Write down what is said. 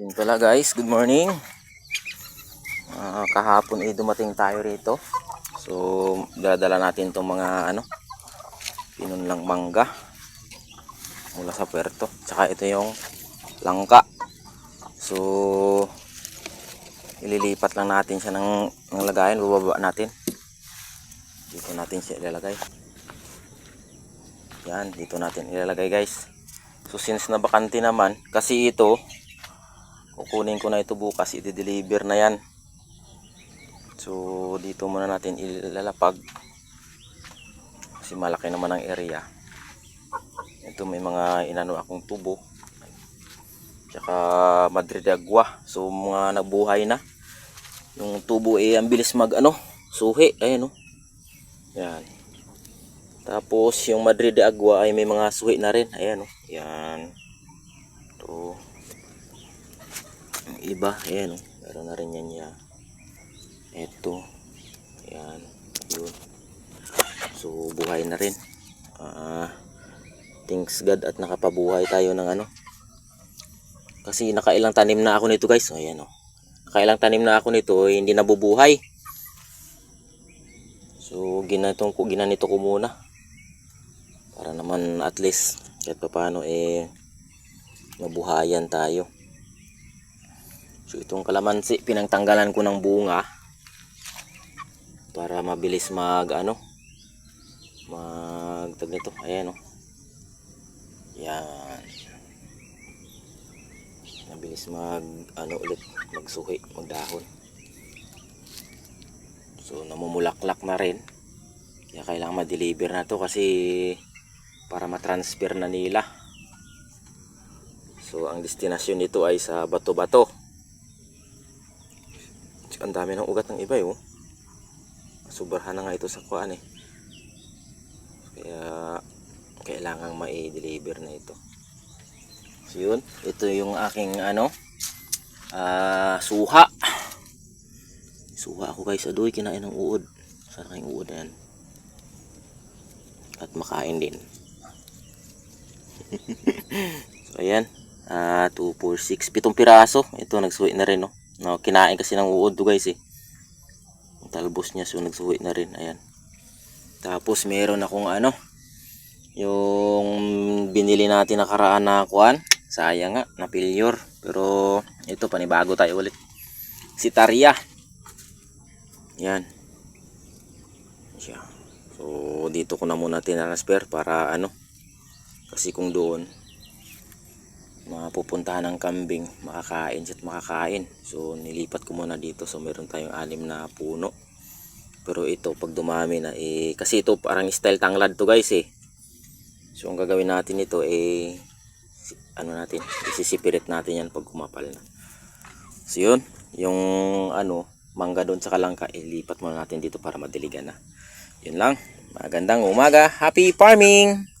Yun pala guys, good morning. Ah, kahapon eh dumating tayo rito. So, dadala natin itong mga ano, pinunlang mangga mula sa puerto. Tsaka ito yung langka. So, ililipat lang natin siya ng, ng lagayan, bubaba natin. Dito natin siya ilalagay. Yan, dito natin ilalagay guys. So since na bakante naman, kasi ito, kukunin ko na ito bukas, i-deliver na yan. So dito muna natin ilalapag. Kasi malaki naman ang area. Ito may mga inano akong tubo. Tsaka Madrid de Agua. So mga nabuhay na. Yung tubo eh ang bilis mag ano, suhi. Ayan oh. Yan. Tapos yung Madrid de Agua ay may mga suhi na rin. Ayan oh. Yan. Ito. Yung iba, ayan oh. Meron na rin yan ya. Ito. Yan. Yun. So buhay na rin. Ah, thanks God at nakapabuhay tayo ng ano. Kasi nakailang tanim na ako nito guys. Ayan oh. Nakailang tanim na ako nito, eh, hindi nabubuhay. So ginatong ko ginanito ko muna para naman at least kahit pa paano eh mabuhayan tayo so itong kalamansi pinangtanggalan ko ng bunga para mabilis mag ano mag tag nito ayan oh yan mabilis mag ano ulit magsuhi magdahon so namumulaklak na rin kaya kailangan ma-deliver na to kasi para ma-transfer na nila. So ang destinasyon nito ay sa Bato-Bato. Ang dami ng ugat ng iba eh. Oh. Sobrahan na nga ito sa kuan eh. Kaya kailangan mai-deliver na ito. So yun, ito yung aking ano ah suha. Suha ako guys, adoy kinain ng uod. Sana kayong uod yan. At makain din. so ayan ah 2, 4, 6 pitong piraso ito nagsuwi na rin no? No kinain kasi ng uod to guys eh. Ang talbos niya so nagsuwi na rin ayan. Tapos meron akong ano yung binili natin nakaraan na kuan sayang nga na pero ito panibago tayo ulit. Si Taria yan siya. So dito ko na muna tinransfer para ano kasi kung doon mapupuntahan ng kambing makakain siya at makakain. So nilipat ko muna dito. So meron tayong anim na puno. Pero ito pag dumami na eh kasi ito parang style tanglad to guys eh. So ang gagawin natin ito eh ano natin isisipirit natin yan pag kumapal na. So yun. Yung ano mangga doon sa kalangka ilipat muna natin dito para madiligan na. Yun lang. Magandang umaga. Happy farming